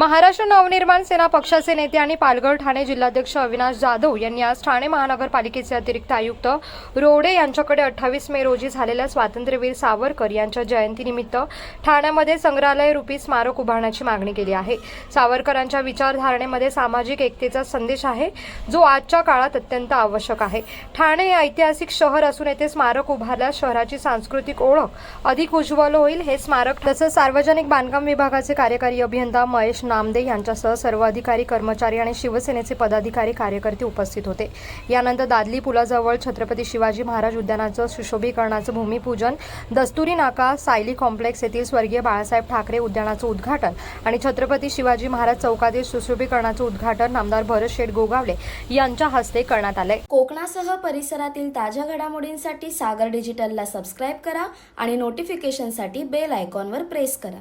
महाराष्ट्र नवनिर्माण सेना पक्षाचे नेते आणि पालघर ठाणे जिल्हाध्यक्ष अविनाश जाधव यांनी आज ठाणे महानगरपालिकेचे अतिरिक्त आयुक्त रोडे यांच्याकडे अठ्ठावीस मे रोजी झालेल्या स्वातंत्र्यवीर सावरकर यांच्या जयंतीनिमित्त ठाण्यामध्ये संग्रहालय रूपी स्मारक उभारण्याची मागणी केली आहे. सावरकरांच्या विचारधारणेमध्ये सामाजिक एकतेचा संदेश आहे जो आजच्या काळात अत्यंत आवश्यक आहे. ठाणे हे ऐतिहासिक शहर असून येथे स्मारक उभारल्यास शहराची सांस्कृतिक ओळख अधिक उज्ज्वल होईल. हे स्मारक तसंच सार्वजनिक बांधकाम विभागाचे कार्यकारी अभियंता महेश नामदे यांच्यासह सर्व अधिकारी कर्मचारी आणि शिवसेनेचे पदाधिकारी कार्यकर्ते उपस्थित होते. यानंतर दादली पुलाजवळ छत्रपती शिवाजी महाराज उद्यानाचं सुशोभीकरणाचं भूमिपूजन दस्तुरी नाका सायली कॉम्प्लेक्स येथील स्वर्गीय बाळासाहेब ठाकरे उद्यानाचं उद्घाटन आणि छत्रपती शिवाजी महाराज चौकातील सुशोभीकरणाचं उद्घाटन नामदार भरत शेठ गोगावले यांच्या हस्ते करण्यात आले कोकणासह परिसरातील ताज्या घडामोडींसाठी सागर डिजिटलला सबस्क्राईब करा आणि नोटिफिकेशनसाठी बेल आयकॉनवर प्रेस करा.